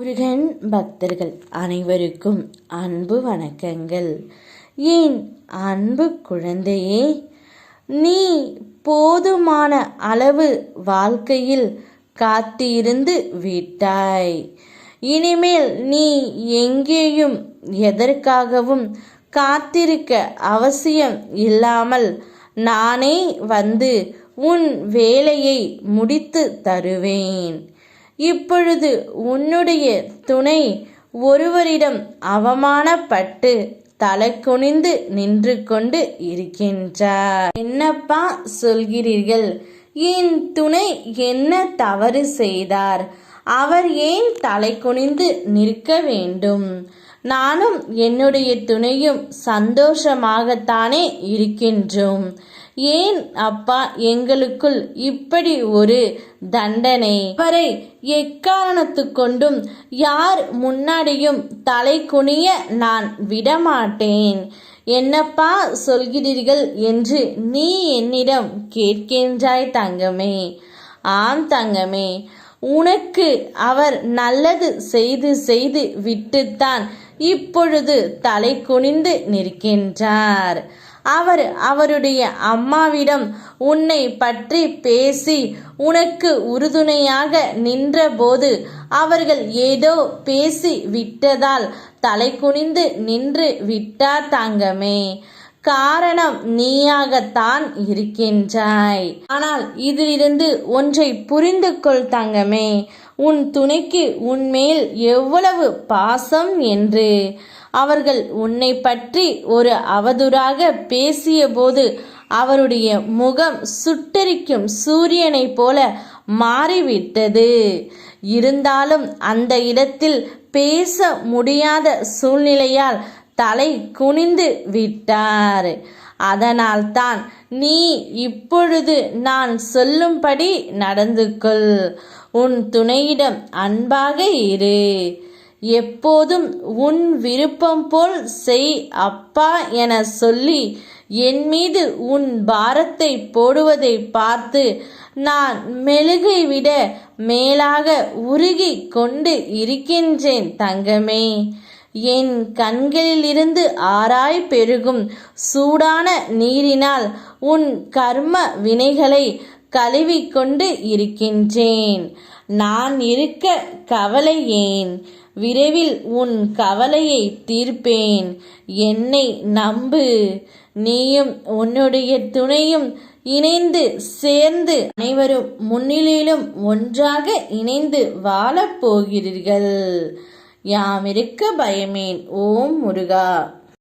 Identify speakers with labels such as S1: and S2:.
S1: முருகன் பக்தர்கள் அனைவருக்கும் அன்பு வணக்கங்கள். ஏன் அன்பு குழந்தையே நீ போதுமான அளவு வாழ்க்கையில் காத்திருந்து விட்டாய். இனிமேல் நீ எங்கேயும் எதற்காகவும் காத்திருக்க அவசியம் இல்லாமல் நானே வந்து உன் வேலையை முடித்து தருவேன். இப்பொழுது உன்னுடைய துணை ஒருவரிடம் அவமானப்பட்டு தலை குனிந்து நின்று கொண்டு இருக்கின்றார். என்னப்பா சொல்கிறீர்கள்? என் துணை என்ன தவறு செய்தார்? அவர் ஏன் தலை குனிந்து நிற்க வேண்டும்? நானும் என்னுடைய துணையும் சந்தோஷமாகத்தானே இருக்கின்றோம். ஏன் அப்பா எங்களுக்குள் இப்படி ஒரு தண்டனை? அவரை எக்காரணத்து கொண்டும் யார் முன்னாடியும் தலை குனிய நான் விடமாட்டேன். என்னப்பா சொல்கிறீர்கள் என்று நீ என்னிடம் கேட்கின்றாய் தங்கமே. ஆம் தங்கமே உனக்கு அவர் நல்லது செய்து செய்து விட்டுத்தான் இப்பொழுது தலை குனிந்து நிற்கின்றார். அவர் அவருடைய அம்மாவிடம் உன்னை பற்றி பேசி உனக்கு உறுதுணையாக நின்றபோது அவர்கள் ஏதோ பேசி விட்டதால் தலை குனிந்து நின்று விட்டார் தாங்கமே. காரணம் நீயாகத்தான் இருக்கின்றாய். ஆனால் இதிலிருந்து ஒன்றை புரிந்து கொள் தங்கமே உன் துணைக்கு உன்மேல் எவ்வளவு பாசம் என்று. அவர்கள் உன்னை பற்றி ஒரு அவதூறாக பேசியபோது அவருடைய முகம் சுட்டரிக்கும் சூரியனைப் போல மாறிவிட்டது. இருந்தாலும் அந்த இடத்தில் பேச முடியாத சூழ்நிலையால் தலை குனிந்து விட்டார். அதனால்தான் நீ இப்பொழுது நான் சொல்லும்படி நடந்து கொள் உன் துணையிடம் அன்பாக இரு. எப்போதும் உன் விருப்பம் போல் செய் அப்பா என சொல்லி என் மீது உன் பாரத்தை போடுவதை பார்த்து நான் மெழுகை விட மேலாக உருகி கொண்டு இருக்கின்றேன் தங்கமே. என் கண்களிலிருந்து ஆராய் பெருகும் சூடான நீரினால் உன் கர்ம வினைகளை கழுவிக்கொண்டு இருக்கின்றேன். நான் இருக்க கவலை ஏன்? விரைவில் உன் கவலையை தீர்ப்பேன். என்னை நம்பு. நீயும் உன்னுடைய துணையும் இணைந்து சேர்ந்து அனைவரும் முன்னிலையிலும் ஒன்றாக இணைந்து வாழப் போகிறீர்கள். யாமிருக்க பயமேன்? ஓம் முருகா.